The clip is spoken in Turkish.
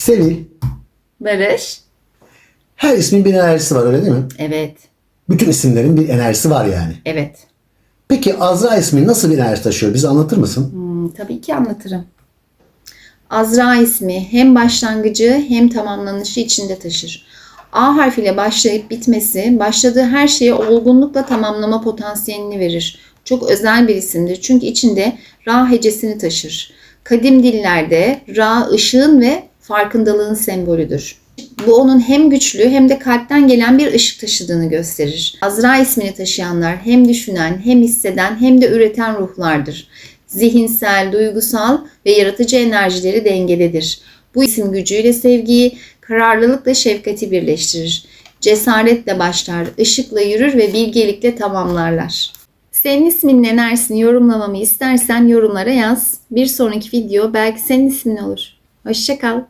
Sevil. Barış. Her ismin bir enerjisi var öyle değil mi? Evet. Bütün isimlerin bir enerjisi var yani. Evet. Peki Azra ismi nasıl bir enerji taşıyor? Bize anlatır mısın? Hmm, tabii ki anlatırım. Azra ismi hem başlangıcı hem tamamlanışı içinde taşır. A harfiyle başlayıp bitmesi, başladığı her şeyi olgunlukla tamamlama potansiyelini verir. Çok özel bir isimdir çünkü içinde Ra hecesini taşır. Kadim dillerde Ra ışığın ve farkındalığın sembolüdür. Bu onun hem güçlü hem de kalpten gelen bir ışık taşıdığını gösterir. Azra ismini taşıyanlar hem düşünen, hem hisseden, hem de üreten ruhlardır. Zihinsel, duygusal ve yaratıcı enerjileri dengededir. Bu isim gücüyle sevgiyi, kararlılıkla şefkati birleştirir. Cesaretle başlar, ışıkla yürür ve bilgelikle tamamlarlar. Senin isminin enerjisini yorumlamamı istersen yorumlara yaz. Bir sonraki video belki senin ismin olur. Hoşçakal.